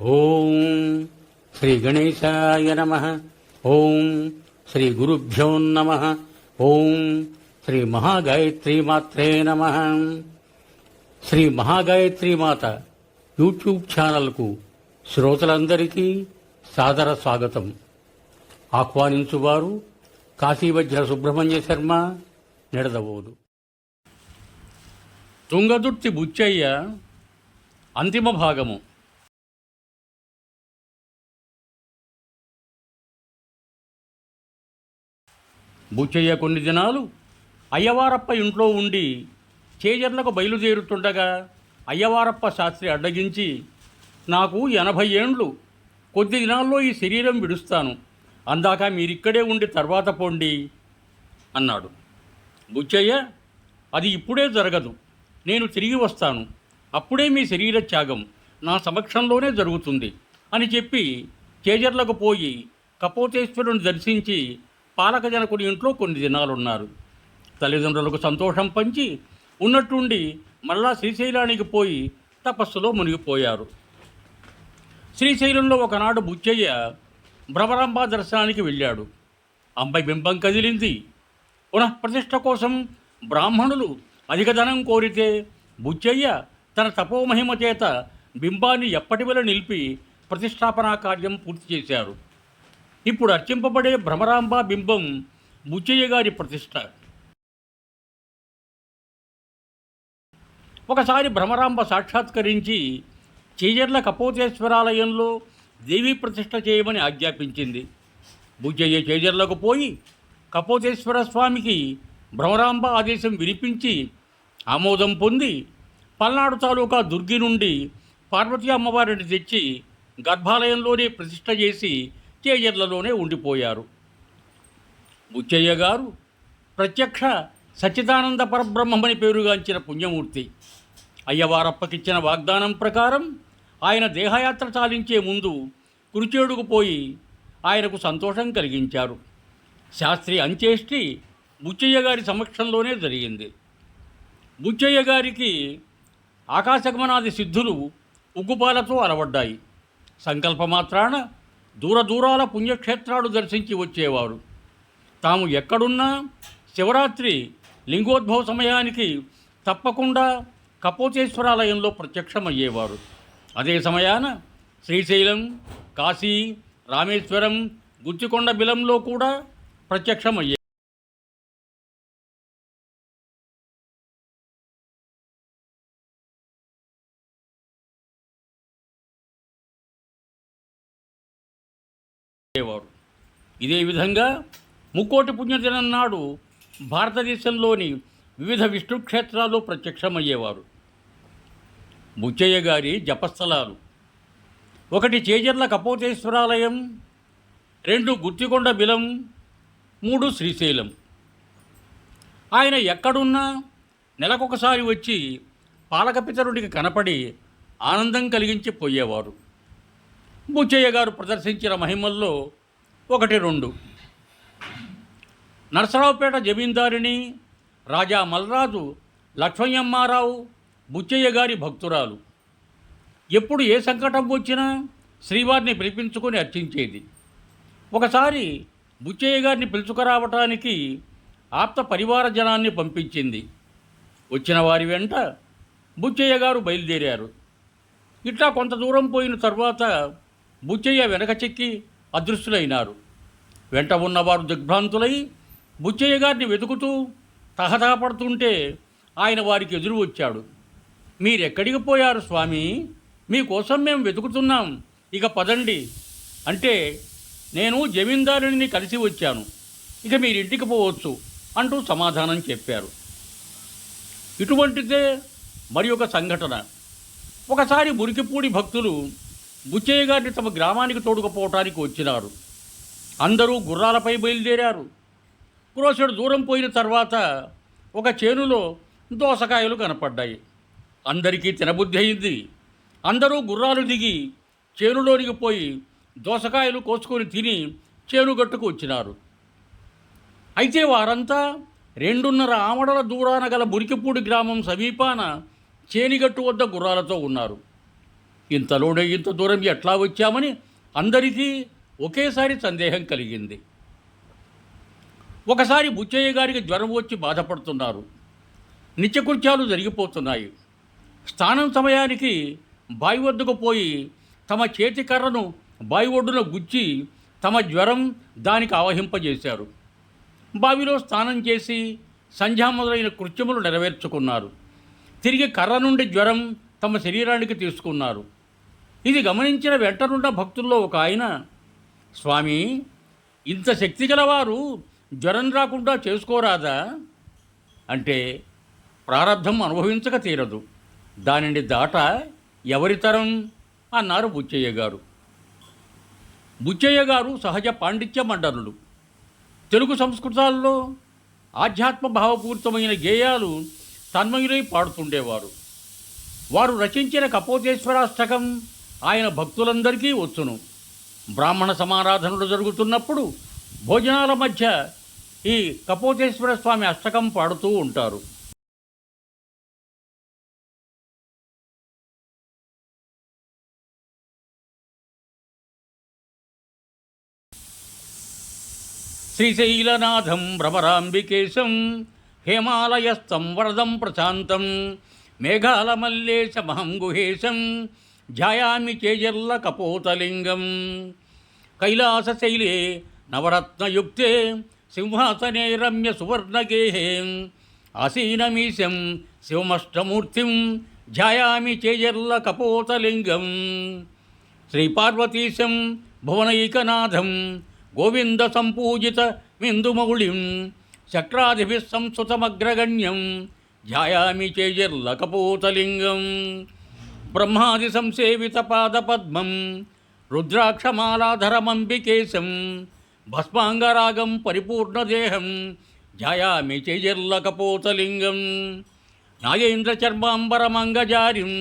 ఓం శ్రీ గణేశాయ నమ. ఓం శ్రీ గురుభ్యో నమ. ఓం శ్రీ మహాగాయత్రి మాత్రే నమ. శ్రీ మహాగాయత్రి మాత యూట్యూబ్ ఛానల్కు శ్రోతలందరికీ సాదర స్వాగతం. ఆహ్వానించువారు కాశీవజ్ర సుబ్రహ్మణ్య శర్మ నిడదవోదు. తుంగదుర్తి బుచ్చయ్య అంతిమ భాగము. బుచ్చయ్య కొన్ని దినాలు అయ్యవారప్ప ఇంట్లో ఉండి చేజర్లకు బయలుదేరుతుండగా అయ్యవారప్ప శాస్త్రి అడ్డగించి నాకు ఎనభై ఏండ్లు కొద్ది దినాల్లో ఈ శరీరం విడుస్తాను. అందాక మీరిక్కడే ఉండి తర్వాత పోండి అన్నాడు. బుచ్చయ్య అది ఇప్పుడే జరగదు. నేను తిరిగి వస్తాను. అప్పుడే మీ శరీర త్యాగం నా సమక్షంలోనే జరుగుతుంది అని చెప్పి చేజర్లకు పోయి కపోతేశ్వరుని దర్శించి పాలకజనకుడి ఇంట్లో కొన్ని దినాలున్నారు తల్లిదండ్రులకు సంతోషం పంచి ఉన్నట్టుండి మళ్ళా శ్రీశైలానికి పోయి తపస్సులో మునిగిపోయారు. శ్రీశైలంలో ఒకనాడు బుచ్చయ్య భ్రమరాంబ దర్శనానికి వెళ్ళాడు. అంబై బింబం కదిలింది. పునఃప్రతిష్ఠ కోసం బ్రాహ్మణులు అధిక ధనం కోరితే బుచ్చయ్య తన తపోమహిమ చేత బింబాన్ని ఎప్పటివల నిలిపి ప్రతిష్టాపనా కార్యం పూర్తి చేశారు. ఇప్పుడు అర్చింపబడే భ్రమరాంబ బింబం ముచ్చయ్య గారి ప్రతిష్ట. ఒకసారి భ్రమరాంబ సాక్షాత్కరించి చేజర్ల కపోతేశ్వరాలయంలో దేవీ ప్రతిష్ఠ చేయమని ఆజ్ఞాపించింది. బుజ్జయ్య చేజర్లకు పోయి కపోతేశ్వర స్వామికి భ్రమరాంబ ఆదేశం వినిపించి ఆమోదం పొంది పల్నాడు తాలూకా దుర్గి నుండి పార్వతీ అమ్మవారిని తెచ్చి గర్భాలయంలోనే ప్రతిష్ట చేసి చేజర్లలోనే ఉండిపోయారు. ముచ్చయ్య గారు ప్రత్యక్ష సచ్చిదానంద పరబ్రహ్మమని పేరుగాంచిన పుణ్యమూర్తి. అయ్యవారప్పకిచ్చిన వాగ్దానం ప్రకారం ఆయన దేహయాత్ర చాలించే ముందు కురిచేడుకు పోయి ఆయనకు సంతోషం కలిగించారు. శాస్త్రి అంచేష్టి బుచ్చయ్య గారి సమక్షంలోనే జరిగింది. బుచ్చయ్య గారికి ఆకాశగమనాది సిద్ధులు ఉగ్గుపాలతో అలవడ్డాయి. సంకల్పమాత్రాన దూర దూరాల పుణ్యక్షేత్రాలు దర్శించి వచ్చేవారు. తాము ఎక్కడున్నా శివరాత్రి లింగోద్భవ సమయానికి తప్పకుండా కపోతేశ్వరాలయంలో ప్రత్యక్షమయ్యేవారు. అదే సమయాన శ్రీశైలం కాశీ రామేశ్వరం గుచ్చికొండ బిలంలో కూడా ప్రత్యక్షమయ్యే ఇదే విధంగా ముక్కోటి పుణ్యదినం నాడు భారతదేశంలోని వివిధ విష్ణు క్షేత్రాలు ప్రత్యక్షమయ్యేవారు. బుచ్చయ్య గారి జపస్థలాలు. ఒకటి చేజర్ల కపోతేశ్వరాలయం రెండు గుత్తికొండ బిలం మూడు శ్రీశైలం. ఆయన ఎక్కడున్నా నెలకొకసారి వచ్చి పాలకపితరుడికి కనపడి ఆనందం కలిగించి పోయేవారు. బుచ్చయ్య గారు ప్రదర్శించిన మహిమల్లో ఒకటి రెండు. నరసరావుపేట జమీందారిని రాజా మల్రాజు లక్ష్మయ్యమ్మారావు బుచ్చయ్య గారి భక్తురాలు. ఎప్పుడు ఏ సంకటం వచ్చినా శ్రీవారిని పిలిపించుకొని అర్చించేది. ఒకసారి బుచ్చయ్య గారిని పిలుచుకురావటానికి ఆప్త పరివార జనాన్ని పంపించింది. వచ్చిన వారి వెంట బుచ్చయ్య గారు బయలుదేరారు. ఇట్లా కొంత దూరం పోయిన తర్వాత బుచ్చయ్య వెనక చెక్కి అదృశ్యులైనారు. వెంట ఉన్నవారు దిగ్భ్రాంతులై బుచ్చయ్య గారిని వెతుకుతూ తహతహపడుతుంటే ఆయన వారికి ఎదురు వచ్చాడు. మీరెక్కడికి పోయారు స్వామి? మీకోసం మేము వెతుకుతున్నాం. ఇక పదండి అంటే నేను జమీందారుని కలిసి వచ్చాను. ఇక మీరింటికి పోవచ్చు అంటూ సమాధానం చెప్పారు. ఇటువంటిదే మరి ఒక సంఘటన. ఒకసారి మురికిపూడి భక్తులు బుచ్చయ్య గారిని తమ గ్రామానికి తోడుకుపోవటానికి వచ్చినారు. అందరూ గుర్రాలపై బయలుదేరారు. క్రోసెడు దూరం పోయిన తర్వాత ఒక చేనులో దోసకాయలు కనపడ్డాయి. అందరికీ తినబుద్ధి అయింది. అందరూ గుర్రాలు దిగి చేనులోనికి పోయి దోసకాయలు కోసుకొని తిని చేనుగట్టుకు వచ్చినారు. అయితే వారంతా రెండున్నర ఆమడల దూరాన గల మురికిపూడి గ్రామం సమీపాన చేనిగట్టు వద్ద గుర్రాలతో ఉన్నారు. ఇంతలోనే ఇంత దూరం ఎట్లా వచ్చామని అందరికీ ఒకేసారి సందేహం కలిగింది. ఒకసారి బుచ్చయ్య గారికి జ్వరం వచ్చి బాధపడుతున్నారు. నిత్యకృత్యాలు జరిగిపోతున్నాయి. స్నానం సమయానికి బావి వద్దకు పోయి తమ చేతి కర్రను బావి ఒడ్డున గుచ్చి తమ జ్వరం దానికి ఆవహింపజేశారు. బావిలో స్నానం చేసి సంధ్యా మొదలైన కృత్యములు నెరవేర్చుకున్నారు. తిరిగి కర్ర నుండి జ్వరం తమ శరీరానికి తీసుకున్నారు. ఇది గమనించిన వెంటనున్న భక్తుల్లో ఒక ఆయన స్వామి ఇంత శక్తి గలవారు జ్వరం రాకుండా చేసుకోరాదా? అంటే ప్రారంధం అనుభవించక తీరదు. దానిని దాట ఎవరితరం అన్నారు బుచ్చయ్య గారు. బుచ్చయ్య గారు సహజ పాండిత్య మండనులు. తెలుగు సంస్కృతాల్లో ఆధ్యాత్మ భావపూరితమైన గేయాలు తన్మయులై పాడుతుండేవారు. వారు రచించిన కపోతేశ్వరాష్టకం ఆయన భక్తులందరికీ వచ్చును. బ్రాహ్మణ సమారాధనలు జరుగుతున్నప్పుడు భోజనాల మధ్య ఈ కపోతేశ్వర స్వామి అష్టకం పాడుతూ ఉంటారు. శ్రీశైలనాథం భ్రమరాంబికేశం హేమాలయస్థం వరదం ప్రశాంతం మేఘాలమల్లేశమహం గుహేశం ధ్యాయామి చేజర్ల కపోతలింగం. కైలాసశైలే నవరత్నయుక్తే సింహాసనే రమ్య సువర్ణగేహే. ఆసీనమీశం శివమష్టమూర్తిం ధ్యాయామి చేజర్ల కపోతలింగం. శ్రీపార్వతీశం భువనైకనాథం గోవింద సంపూజిత మిందుమౌళిం చక్రాదిభిः సంస్కృతమగ్రగణ్యం ధ్యాయామి చేజర్లకపోతలింగం బ్రహ్మాది సంసేవిత పాదపద్మం రుద్రాక్షమాలాధరమంబికేశం భస్మాంగరాగం పరిపూర్ణదేహం ధ్యాయామి చేజర్లకపోతలింగం నాగేంద్రచర్మాంబరమంగజారిం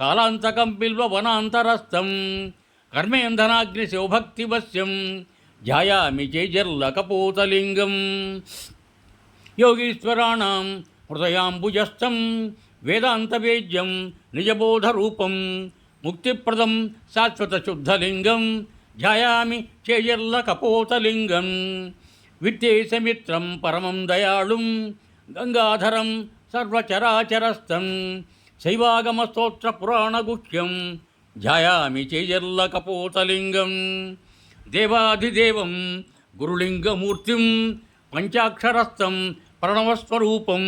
కాలాంతకం బిల్వవనాంతరస్థం కర్మేంధనాగ్ని శివభక్తివశ్యం ధ్యాయామి చేజర్లకపోతలింగం. యోగీశ్వరాణం హృదయాంబుజస్థం వేదాంతవేద్యం నిజబోధరూపం. ముక్తిప్రదం శాశ్వతశుద్ధలింగం. ధ్యాయామి చేయర్ల కపోతలింగం విత్తేశమిత్రం పరమం దయాళుం. గంగాధరం సర్వచరాచరస్థం. శైవాగమస్తోత్ర పురాణగుహ్యం ధ్యాయామి చేజర్లకపోతలింగం. దేవాధిదేవం గురులింగమూర్తిం. పంచాక్షరస్థం ప్రణవస్వరూపం.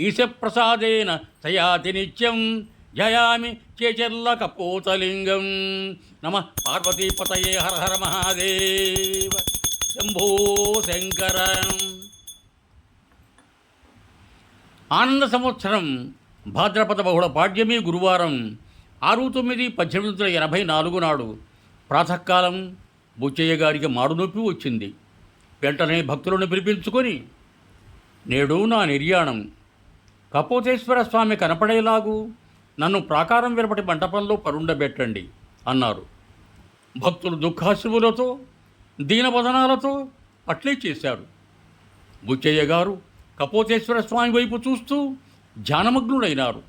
ఈశప్రసాదేన తయాతి నిత్యం జయామి చేచర్లకపోతలింగం. నమ పార్వతీపతయే హర హర మహాదేవ. శంభో శంకర. ఆనంద సంవత్సరం భాద్రపద బహుళ పాడ్యమి గురువారం ఆరు తొమ్మిది పద్దెనిమిది వందల ఎనభై నాలుగు నాడు ప్రాతకాలం బుచ్చయ్య గారికి మారునొప్పి వచ్చింది. వెంటనే భక్తులను పిలిపించుకొని నేడు నా నిర్యాణం కపోతేశ్వర స్వామి కనపడేలాగు నన్ను ప్రాకారం వెలుపటి మంటపంలో పరుండబెట్టండి అన్నారు. భక్తులు దుఃఖాశువులతో దీనవదనాలతో అట్లే చేశారు. బుచ్చయ్య గారు కపోతేశ్వర స్వామి వైపు చూస్తూ ధ్యానమగ్నుడైనారు.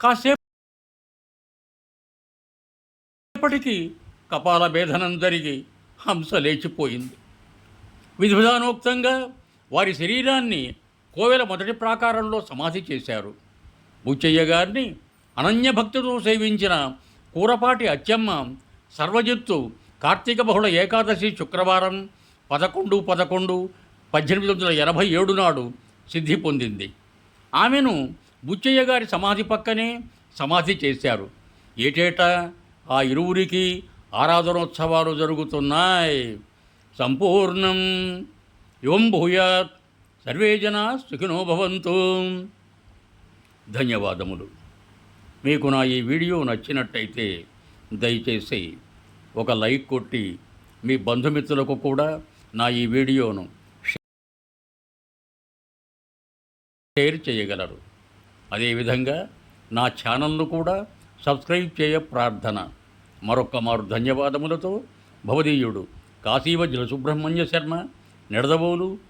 కాసేపటికి కపాల భేదనం జరిగి హంస లేచిపోయింది విధి విధానోక్తంగా వారి శరీరాన్ని కోవెల మొదటి ప్రాకారంలో సమాధి చేశారు. బుచ్చయ్య గారిని అనన్యభక్తితో సేవించిన కూరపాటి అచ్చమ్మ సర్వజిత్తు కార్తీక బహుళ ఏకాదశి శుక్రవారం పదకొండు పదకొండు పద్దెనిమిది వందల ఎనభై ఏడు నాడు సిద్ధి పొందింది. ఆమెను బుచ్చయ్య గారి సమాధి పక్కనే సమాధి చేశారు. ఏటేటా ఆ ఇరువురికి ఆరాధనోత్సవాలు జరుగుతున్నాయి. సంపూర్ణం. యువం భూయాత్ సర్వే జనా సుఖినో భవంతు. ధన్యవాదములు. మీకు నా ఈ వీడియో నచ్చినట్టయితే దయచేసి ఒక లైక్ కొట్టి మీ బంధుమిత్రులకు కూడా నా ఈ వీడియోను షేర్ చేయగలరు. అదేవిధంగా నా ఛానల్ను కూడా సబ్స్క్రైబ్ చేయ ప్రార్థన. మరొక్క మారు ధన్యవాదములతో భవదీయుడు కాశీవజ్ర సుబ్రహ్మణ్య శర్మ నిడదవోలు